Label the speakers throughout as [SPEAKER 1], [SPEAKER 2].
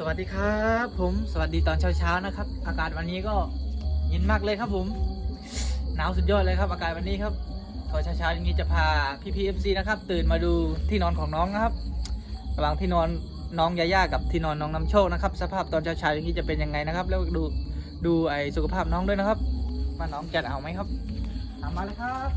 [SPEAKER 1] สวัสดีครับผมสวัสดีตอนเช้าๆนะครับ อากาศวันนี้ก็เย็นมากเลยครับผม หนาวสุดยอดเลยครับ อากาศวันนี้ครับตอนเช้าๆอย่างนี้จะพาพี่พีเอฟซีนะครับ ตื่นมาดูที่นอนของน้องนะครับ ระหว่างที่นอนน้องยาย่ากับที่นอนน้องน้ำโชคนะครับ สภาพตอนเช้าๆอย่างนี้จะเป็นยังไงนะครับ แล้วดูดูไอสุขภาพน้องด้วยนะครับว่าน้องจะเอาไหมครับตามมาเลยครับ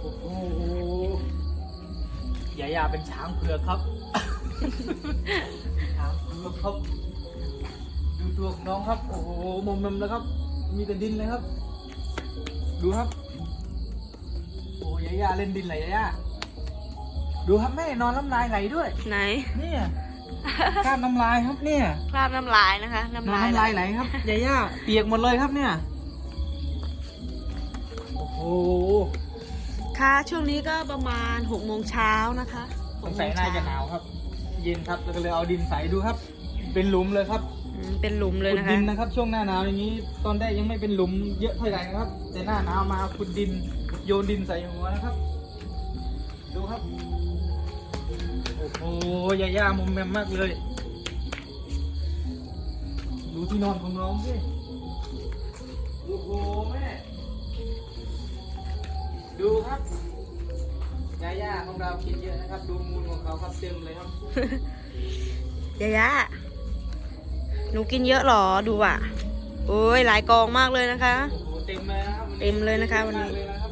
[SPEAKER 1] โอ้โห ยายาเป็นช้างเผือกครับ ช้างเผือกครับ ดูตัวของน้องครับ โอ้โหมุมนมแล้วครับ มีแต่ดินเลยครับ ดูครับ โอ้ยายาเล่นดินไหลยายาดูครับแม่นอนน้ำลายไหลด้วย
[SPEAKER 2] ไหน
[SPEAKER 1] เนี่ยกล้ามน้ำลายครับเนี่ย
[SPEAKER 2] คราบน้ำลายนะคะ
[SPEAKER 1] นอน
[SPEAKER 2] น้ำลาย
[SPEAKER 1] น้ำลายไหลครับยายาเปียกหมดเลยครับเนี่ย โอ้โห
[SPEAKER 2] ค่ะ ช่วงนี้ก็ประมาณ6กโมงเช้านะคะ
[SPEAKER 1] สงสัยน่าจะหนาวครับ เย็นครับแล้วก็เลยเอาดินใส่ดูครับ เป็นหลุมเลยครับ
[SPEAKER 2] อืมเป็นหลุมเลย
[SPEAKER 1] ขุด
[SPEAKER 2] นะคะ
[SPEAKER 1] ดินนะครับ ช่วงหน้าหนาวอย่างนี้ ตอนแรกยังไม่เป็นหลุมเยอะเท่าไหร่นะครับ แต่หน้าหนาวมาขุดดินโยนดินใส่หัวนะครับ ดูครับ โอ้โหยาย่ามุมแมมมากเลย ดูที่นอนของน้องสิโอ้โหแม่ ดูครับยาย่าของเรากินเยอะนะครับ ดูมูลของเขาครับเต็มเลยครับ
[SPEAKER 2] ยายาหนูกินเยอะเหรอ ดูอะ โอ้ยหลายกองมากเลยนะคะ
[SPEAKER 1] โอ้โหเต็มเลยนะครับ
[SPEAKER 2] เต็มเลยนะคะวันนี้
[SPEAKER 1] เต็มเลยนะครับ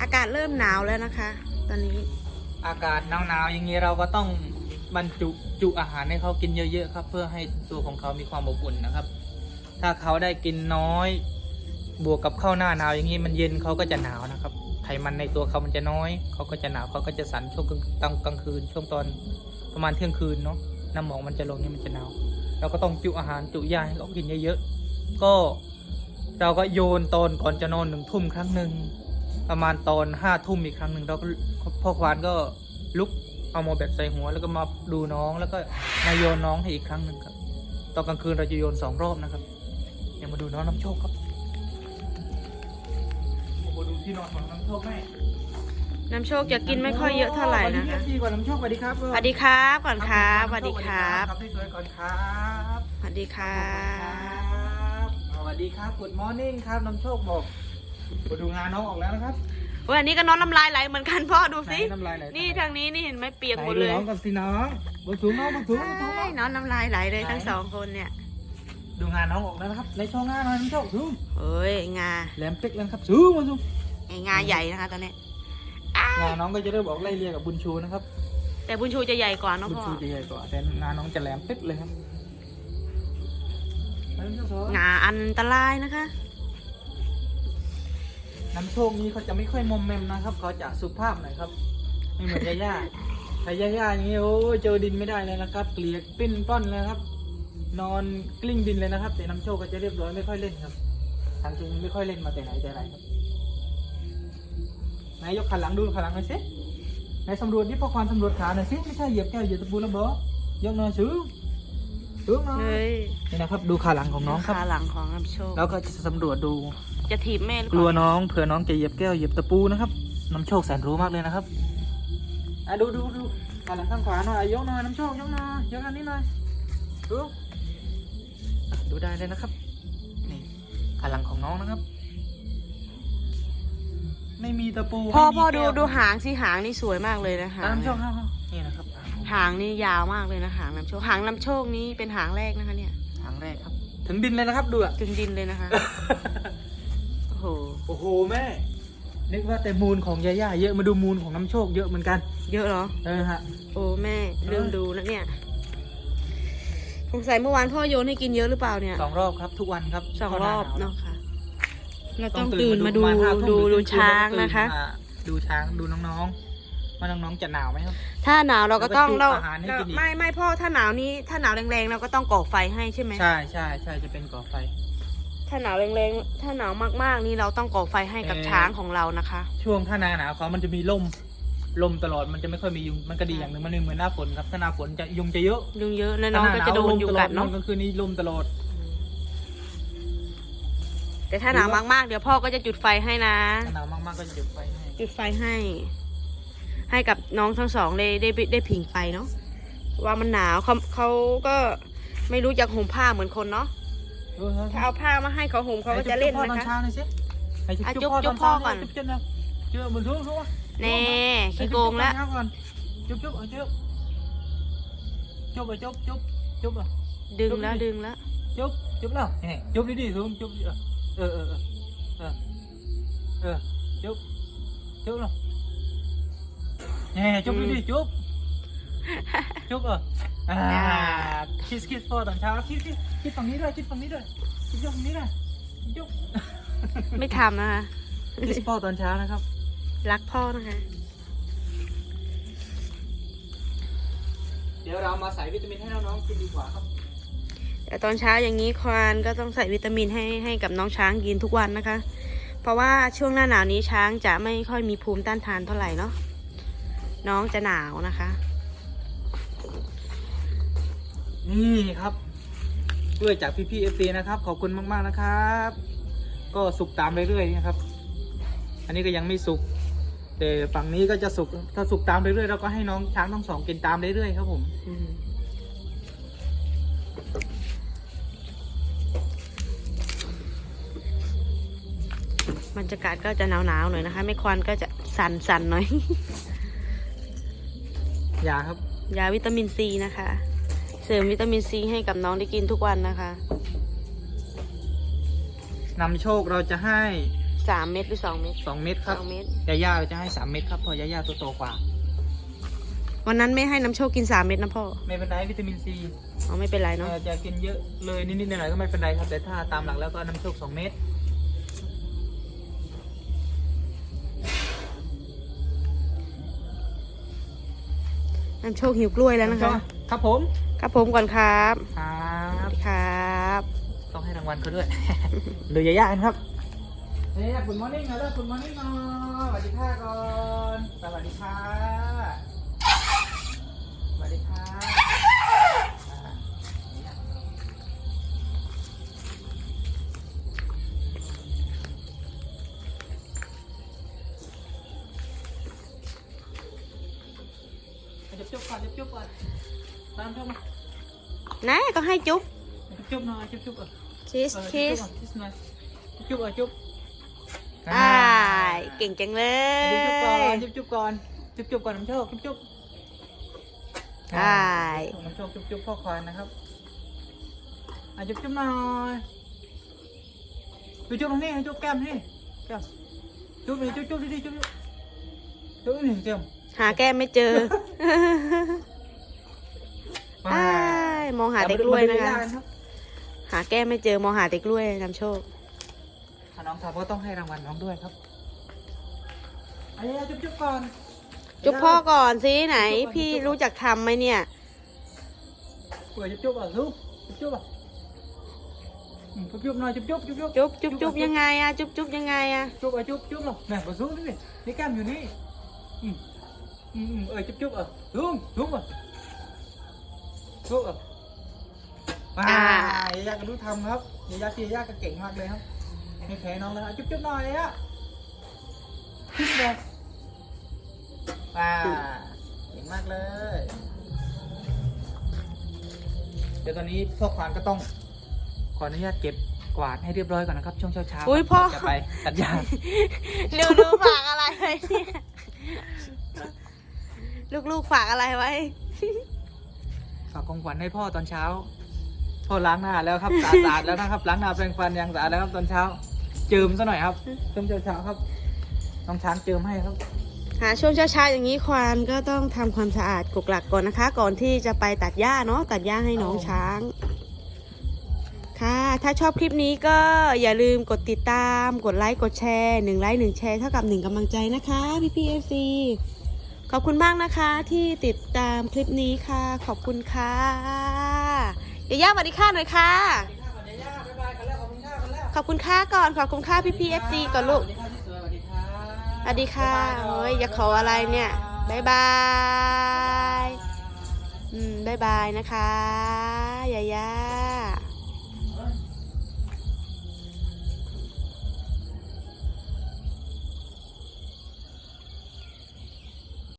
[SPEAKER 2] อากาศเริ่มหนาวแล้วนะคะ ตอนนี้
[SPEAKER 1] อากาศหนาวๆอย่างนี้เราก็ต้องบรรจุจุอาหารให้เขากินเยอะๆครับ เพื่อให้ตัวของเขามีความอบอุ่นนะครับ ถ้าเขาได้กินน้อย บวกกับข้าวหน้าหนาวอย่างนี้มันเย็นเขาก็จะหนาวนะครับ ไขมันในตัวเขามันจะน้อย เขาก็จะหนาวเขาก็จะสั่นช่วงกลางกลางคืน ช่วงตอนประมาณเที่ยงคืนเนาะน้ำหมอกมันจะลงนี่มันจะหนาวเราก็ต้องจุอาหารจุยาให้เขากินเยอะๆก็เราก็โยนตอนก่อนจะนอนหนึ่งทุ่มครั้งหนึ่งประมาณตอนห้าทุ่มอีกครั้งหนึ่งเราก็พ่อควานก็ลุกเอาโมแบบใส่หัวแล้วก็มาดูน้องแล้วก็มาโยนน้องให้อีกครั้งหนึ่งครับ ตอนกลางคืนเราจะโยนสองรอบนะครับ เดี๋ยวมาดูน้องน้ำโชคครับ มาดูที่นอนของน้ำโชคแม่
[SPEAKER 2] น้ำโชคจะกินไม่ค่อยเยอะเท่าไหร่นะคะ
[SPEAKER 1] ดีกว่าน้ำโชคสวัสดีครับ
[SPEAKER 2] สวัสดีครับก่อนครับสวัสดีครับ
[SPEAKER 1] ครับพี่สวยก่อนครับ
[SPEAKER 2] สวัสดีค่ะ
[SPEAKER 1] ครับสวัสดีครับ Good morning ครับน้ำโชคบอกมาดูงานน้องออกแล้วนะครับ
[SPEAKER 2] วันนี้ก็น้องน้ำลายไหลเหมือนกันพ่อดูสิ
[SPEAKER 1] ไหนน้ำลายไหล
[SPEAKER 2] นี่ทางนี้นี่เห็นไหมเปียกหมด
[SPEAKER 1] ไหน
[SPEAKER 2] เลย
[SPEAKER 1] น้องกับสิน้องบนสูงน้องบนสูงบนสูง
[SPEAKER 2] ใช่น้องน้ำลายไหลเลยทั้งสองคนเนี่ย
[SPEAKER 1] ดูงานน้องออกแล้วนะครับในช่องงานหน่อยน้ำโชคสูง
[SPEAKER 2] เอ้ยงา
[SPEAKER 1] แหลมเป๊กแล้วครับสูงมาสูง
[SPEAKER 2] ไอ้งาใหญ่นะคะตอนนี้อ้าย
[SPEAKER 1] งานน้องก็จะเริ่มออกไล่เรียกับบุญชูนะครับ
[SPEAKER 2] แต่บุญชูจะใหญ่กว่าเน้อง
[SPEAKER 1] บุญ
[SPEAKER 2] พ่อ
[SPEAKER 1] ชูจะใหญ่กว่าแต่งานน้องจะแหลมเป๊กเลยครับน้ำโชค
[SPEAKER 2] งาอันตรายนะคะ
[SPEAKER 1] น้ำโชคนี้เขาจะไม่ค่อยมอมแมมนะครับ เขาจะสุภาพหน่อยครับ ไม่เหมือนยาย่าถ้ายาย่าอย่างนี้โอ้ยเจอดินไม่ได้เลยนะครับ เกลียกปิ้นป้อนเลยครับ นอนกลิ้งดินเลยนะครับ แต่น้ำโชคก็จะเรียบร้อยไม่ค่อยเล่นครับทางจริงไม่ค่อยเล่นมาแต่ไหนแต่ไรครับไห นายกขาหลังดูขาหลังหน่อยสิไหนายสำรวจนี่พอความสำรวจขาหน่อยสิไม่ใช่เหยียบแก้วเหยียบตะปูแล้วบอยกหน่อยสูงสูงหน่อย
[SPEAKER 2] เฮ้ย
[SPEAKER 1] นี่นะครับดูขาหลังของน้องครับ
[SPEAKER 2] ขาหลังของน้ำโชค
[SPEAKER 1] แล้วก็จะสำรวจดู
[SPEAKER 2] จะถีบแม่หรือกเป
[SPEAKER 1] ลัว
[SPEAKER 2] ล่า
[SPEAKER 1] น้องเผื่อน้องจะเหยียบแก้วเหยียบตะปูนะครับน้ำโชคแสนรู้มากเลยนะครับอะดูดูดูขาหลังข้างขวาหน่อยยกหน่อยน้ำโชคยกหน่อยยกอันนี้หน่อยดูอะดูได้เลยนะครับนี่ขาหลังของน้องนะครับ ไม่มีตะปู
[SPEAKER 2] พ่อ
[SPEAKER 1] ไม่มี
[SPEAKER 2] พ่อดู
[SPEAKER 1] แก้ว
[SPEAKER 2] ดูหางสิหางนี่สวยมากเลยนะหา
[SPEAKER 1] อะ
[SPEAKER 2] ง
[SPEAKER 1] น้ำโชคครับนี่นะครับ
[SPEAKER 2] หางนี่ยาวมากเลยนะหางน้ำโชคหางน้ำโชคนี้เป็นหางแรกนะคะเนี่ย
[SPEAKER 1] หางแรกครับ ถึงดินเลยนะครับดูอะ
[SPEAKER 2] ถึงดินเลยนะคะโอ้โห
[SPEAKER 1] โอ้โหแม่ นึกว่าแต่มูลของยาย่าเยอะมาดูมูลของน้ำโชคเยอะเหมือนกัน
[SPEAKER 2] เยอะเหรอ
[SPEAKER 1] เออฮะ
[SPEAKER 2] โอ้แม่ลืมดูนะเนี่ยสงสัยเมื่อวานพ่อโยนให้กินเยอะหรือเปล่าเนี่ย
[SPEAKER 1] สองรอบครับทุกวันครับ
[SPEAKER 2] สองรอบ
[SPEAKER 1] เข้หหว
[SPEAKER 2] เนาะค่ะ เรา
[SPEAKER 1] ต้
[SPEAKER 2] ต้
[SPEAKER 1] อ
[SPEAKER 2] องง
[SPEAKER 1] ตื่
[SPEAKER 2] ตื่
[SPEAKER 1] น
[SPEAKER 2] น
[SPEAKER 1] มา
[SPEAKER 2] มา
[SPEAKER 1] ดู
[SPEAKER 2] ดู
[SPEAKER 1] ประมาณห้าทุ่ม
[SPEAKER 2] ดู
[SPEAKER 1] ถึง
[SPEAKER 2] ดู
[SPEAKER 1] เที่ยงคืน
[SPEAKER 2] ช้าง
[SPEAKER 1] แล้วก็ตื่น
[SPEAKER 2] นะคะ
[SPEAKER 1] มาดูช้างดูน้องๆว่าน้องๆจะหนาวไหมครับ
[SPEAKER 2] ถ้าหนาวเราก็ต้อง
[SPEAKER 1] แล้ว
[SPEAKER 2] เรา
[SPEAKER 1] ก็จุอาหารให้กินอีก
[SPEAKER 2] ไม่ไม่พ่อถ้าหนาวนี้ถ้าหนาวแรงๆเราก็ต้องก่อไฟให้ใช่ไหม
[SPEAKER 1] ใช่ใช่ใช่จะเป็นก่อไฟ
[SPEAKER 2] ถ้าหนาวแรงๆถ้าหนาวมากๆนี่เราต้องก่อไฟให้กับ
[SPEAKER 1] เอ่อ
[SPEAKER 2] ช้างของเรานะคะ
[SPEAKER 1] ช่วงถ้าหนาหนาวเขามันจะมีลมลมตลอดมันจะไม่ค่อยมียุงมันก็ดีอย่างหนึ่งมันไม่เหมือนหน้าฝนครับถ้าหน้าฝนจะยุงจะเยอะ
[SPEAKER 2] ยุงเยอะแล้วน้องก็จะโดนยุงกัด
[SPEAKER 1] นอ
[SPEAKER 2] เนาะ
[SPEAKER 1] นกลางคืนนี้ลมตลอด
[SPEAKER 2] แต่ถ้าหนาวมากๆ เดี๋ยวพ่อก็จะจุดไฟให้นะ
[SPEAKER 1] ถ้าหนาวมากๆก็จะจุดไฟให้
[SPEAKER 2] จุดไฟให้ ให้กับน้องทั้งสองได้ได้ได้ได้ผิงไฟเนาะว่ามันหนาวเขาเขาก็ไม่รู้จักห่มผ้าเหมือนคนเนาะ
[SPEAKER 1] เออเออ
[SPEAKER 2] ถ้าเอาผ้ามาให้เขาห่มเขาก็จะเล่น
[SPEAKER 1] ให้จุ๊บ
[SPEAKER 2] นะ
[SPEAKER 1] พ่อตอน
[SPEAKER 2] คะ
[SPEAKER 1] เช้าหน่อยสิให้จุ๊บ
[SPEAKER 2] อะ
[SPEAKER 1] จุ๊บพ่อ
[SPEAKER 2] จุ๊
[SPEAKER 1] ต
[SPEAKER 2] บ
[SPEAKER 1] อน
[SPEAKER 2] พ่อ
[SPEAKER 1] เช้า
[SPEAKER 2] ก่อน
[SPEAKER 1] จุ๊บจุ๊บนะเจอบนทุ่งทุ่ง
[SPEAKER 2] แน่ขี้โกงแล้ว
[SPEAKER 1] จุ๊บจุ๊บเอาจุ๊บจุ๊บเอาจุ๊บจุ๊บจุ๊บอะ
[SPEAKER 2] ดึงแล้วดึงแล้ว
[SPEAKER 1] จุ๊บจุ๊บแล้วนี่จุ๊บดีๆทุ่งจุ๊บเออ เออเออเออเออจุ๊บจุ๊บแล้วนี่จุ๊บดีๆจุ๊บจุ๊บเอออ่าคิสคิสพ่อตอนเช้าคิสคิสคิสฝั่งนี้ด้วยคิสฝั่งนี้ด้วยคิสฝั่งนี้ด้วยจุ๊บ
[SPEAKER 2] ไม่ทำนะคะ
[SPEAKER 1] คิสพ่อตอนเช้านะครับ
[SPEAKER 2] รักพ่อนะคะ
[SPEAKER 1] เดี๋ยวเรามาใส่วิตามินให้น้องๆกินดีกว่าครับ
[SPEAKER 2] แต่ตอนเช้าอย่างนี้ควานก็ต้องใส่วิตามินให้ให้กับน้องช้างกินทุกวันนะคะ เพราะว่าช่วงหน้าหนาวนี้ช้างจะไม่ค่อยมีภูมิต้านทานเท่าไหร่เนาะน้องจะหนาวนะคะ
[SPEAKER 1] นี่ครับด้วยจากพี่พี่เอฟซีนะครับ ขอบคุณมาก ๆ นะครับ ก็สุกตามเรื่อยๆนะครับ อันนี้ก็ยังไม่สุก แต่ฝั่งนี้ก็จะสุกถ้าสุกตามเรื่อยๆเราก็ให้น้องช้างทั้งสองกินตามเรื่อยๆครับผม
[SPEAKER 2] บรรยากาศก็จะหนาวๆหน่อยนะคะ ไม่ควันก็จะสั่นๆหน่อย
[SPEAKER 1] ยาครับ
[SPEAKER 2] ยาวิตามินซีนะคะ เสริมวิตามินซีให้กับน้องได้กินทุกวันนะคะ
[SPEAKER 1] นำโชคเราจะให้
[SPEAKER 2] สามเม็ดหรือสองเม็ด
[SPEAKER 1] สองเม็ดค
[SPEAKER 2] ส
[SPEAKER 1] รับ
[SPEAKER 2] องเม็ด
[SPEAKER 1] ยาย่าเราจะให้สามเม็ดครับเพราะยาย่าตัวโตกว่า
[SPEAKER 2] วันนั้นไม่ให้น้ำโชคกินสามเม็ดนะพ่อ
[SPEAKER 1] ไม่เป็นไรวิตามินซี
[SPEAKER 2] อ๋อไม่เป็นไรเนาะ
[SPEAKER 1] เอ่อจะกินเยอะเลยนิดๆหน่อยๆก็ไม่เป็นไรครับแต่ถ้าตามหลักแล้วก็น้ำโชคสองเม็ด
[SPEAKER 2] น้ำโชคหิวกล้วยแล้วนะคะ
[SPEAKER 1] ครับผม
[SPEAKER 2] ครับผมก่อนครับ
[SPEAKER 1] ครับ
[SPEAKER 2] ครับ
[SPEAKER 1] ต้องให้รางวัลเขาด้วยดูยาๆกันครับเฮ้ยคุณมอร์นิ่งนะแล้วคุณมอร์นิ่งนะสวัสดีค่ะก่อน สวัสดีค่ะ สวัสดีค่ะ จุ๊บจุ๊บก่อนจุ๊บจุ๊บก่อนตามจุ๊บมา
[SPEAKER 2] ไหนก็ให้จุ๊บ
[SPEAKER 1] จุ๊บหน่อยจุ๊บจุ๊บอะ
[SPEAKER 2] คิส
[SPEAKER 1] เออ
[SPEAKER 2] คิส
[SPEAKER 1] จุ๊บหน่อยจุ๊บอะจุ๊บ
[SPEAKER 2] อ่าเก่งจังเล
[SPEAKER 1] จุ๊บก่อน
[SPEAKER 2] ย
[SPEAKER 1] จุ๊บจุ๊บก่อนจุ๊บจุ๊บก่อนน้ำโชคจุ๊บจุ๊บ
[SPEAKER 2] ใช่
[SPEAKER 1] น้ำโชคจุ๊บจุ๊บพ่อควานนะครับอะจุ๊บจุ๊บหน่อยไปจุ๊บตรงนี้จุ๊บแก้มนี่แก้มจุ๊บนี่จุ๊บจุ๊บดิจุ๊บจุ๊บจุ๊บนี่แก้ม
[SPEAKER 2] หาแก้มไม่เจอ
[SPEAKER 1] มา
[SPEAKER 2] อ้ายมองหาแต่กล้วยนะคะ หาแก้มไม่เจอมองหาแต่กล้วยน้ำโชค
[SPEAKER 1] ถ้าน้องทำก็ต้องให้รางวัลน้องด้วยครับอันนี้จุ๊บจุ๊บก่อน
[SPEAKER 2] จุ๊บพ่อก่อนสิไหน พี่รู้จักทำไหมเนี่ย
[SPEAKER 1] เปิดจุ๊บจุ๊บอะลูกจุ๊บจุ๊บอะอืมจุ๊บจุ๊บหน่อยจุ๊บจุ๊บจุ๊บจุ๊บ
[SPEAKER 2] จุ๊บจุ๊บจุ๊บยังไงอะจุ๊บจุ๊บยังไงอะ
[SPEAKER 1] จุ๊บอะจุ๊บจุ๊บหรอเนี่ยบนสูงนี่นี่นี่แก้มอยู่นี่ อืมอืมอืมเออจุ๊บจุ๊บอะลุงลุงอะลุงอะมายายาก็รู้ทำครับยายาที่ยายาก็เก่งมากเลยครับไม่แพ้น้องเลยอะจุ๊บจุ๊บหน่อยอะขึ้นเลยว้าเก่งมากเลย เดี๋ยวตอนนี้พ่อควานก็ต้องขออนุญาตเก็บกวาดให้เรียบร้อยก่อนนะครับ ช่วงเช้าๆ
[SPEAKER 2] อุ้ยพ่อ
[SPEAKER 1] จะไปตัดหญ้า
[SPEAKER 2] ดูดูฝากอะไรไว้เนี่ย ลูกๆฝากอะไรไว้
[SPEAKER 1] ฝากของขวัญให้พ่อตอนเช้า พ่อล้างหน้าแล้วครับสะอาดๆแล้วนะครับ ล้างหน้าแปรงฟันอย่างสะอาดแล้วครับตอนเช้า เจิมซะหน่อยครับเจิมเช้าๆครับ น้องช้างเจิมให้ครับ
[SPEAKER 2] หาช่วงเช้าๆอย่างนี้ควานก็ต้องทำความสะอาดกกหลักก่อนนะคะ ก่อนที่จะไปตัดหญ้าเนาะตัดหญ้าให้น้องช้าง ค่ะ ถ้าชอบคลิปนี้ก็อย่าลืมกดติดตาม กดไลค์ กดแชร์หนึ่งไลค์หนึ่งแชร์เท่ากับหนึ่งกำลังใจนะคะพี่พีเอฟซี ขอบคุณมากนะคะที่ติดตามคลิปนี้ค่ะ ขอบคุณค่ะยาย่าสวัสดีค่ะหน่อยค่ะ ขอบคุณค่าก่อนขอบคุณค่าพี่พีเอฟซีก่อนลูก
[SPEAKER 1] สวัสดีค่ะที่สวยสวัสดีค่ะ
[SPEAKER 2] สวัสดีค่ะโอ้ยอย่าขออะไรเนี่ยบายบายอืมบายบายนะคะยายา